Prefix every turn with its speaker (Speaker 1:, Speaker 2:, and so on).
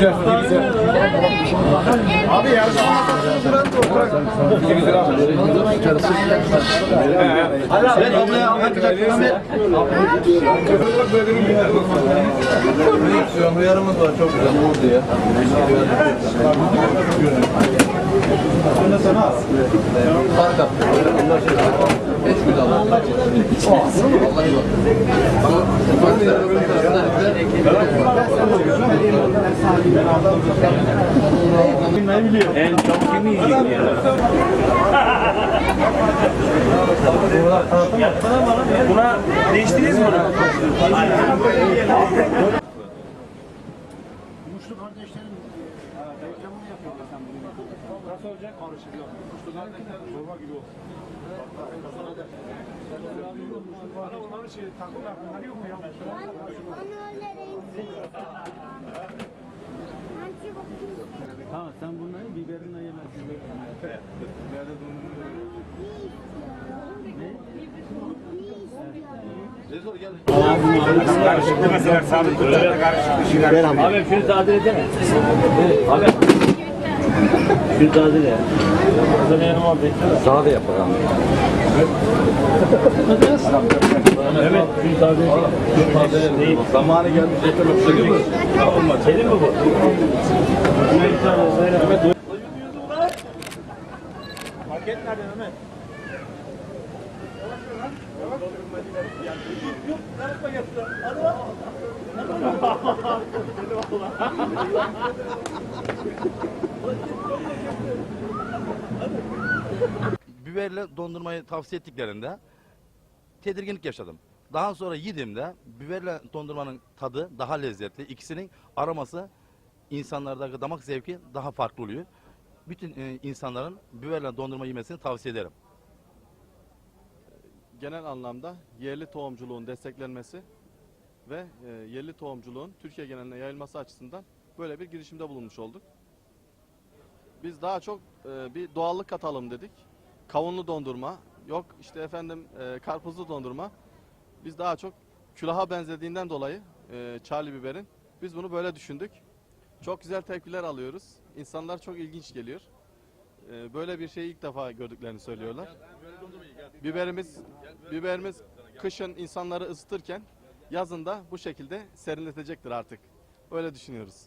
Speaker 1: güzel, ne güzel. Abi yarışma masasını duran da oturak.
Speaker 2: Evet ablaya Uyarımız var çok güzel oldu ya. Fark attı. Beş gün aldı. Vallahi bak.
Speaker 3: En çok kimi yiyecek ya? Buna değiştiniz mi?
Speaker 4: Muşlu kardeşlerin reklamını yapıyorlar sen bunu. Nasıl olacak? Karışık yok. Muşlu kardeşler zorba gibi olsun. Onların şey takım yapmaları yok mu ya? Karışıklı mesela sabit tutacak karışık bir şeyler.
Speaker 3: Abi şunu tadil edene. Abi. Şunu tadil et. Sana yanıma bekle.
Speaker 2: Sana da yapalım.
Speaker 3: Evet. Şunu tadil et.
Speaker 2: Zamanı gelmiş. Yeter gibi.
Speaker 3: Senin mi bu?
Speaker 4: Market nerede Mehmet?
Speaker 5: Biberle dondurmayı tavsiye ettiklerinde tedirginlik yaşadım. Daha sonra yediğimde biberle dondurmanın tadı daha lezzetli. İkisinin aroması insanlardaki damak zevki daha farklı oluyor. Bütün e, insanların biberle dondurma yemesini tavsiye ederim.
Speaker 6: Genel anlamda yerli tohumculuğun desteklenmesi ve e, yerli tohumculuğun Türkiye geneline yayılması açısından böyle bir girişimde bulunmuş olduk. Biz daha çok e, bir doğallık katalım dedik. Kavunlu dondurma, yok işte efendim e, karpuzlu dondurma. Biz daha çok külaha benzediğinden dolayı e, Charlie biberin biz bunu böyle düşündük. Çok güzel tepkiler alıyoruz. İnsanlar çok ilginç geliyor. E, böyle bir şeyi ilk defa gördüklerini söylüyorlar. Biberimiz biberimiz kışın insanları ısıtırken yazın da bu şekilde serinletecektir artık. Öyle düşünüyoruz.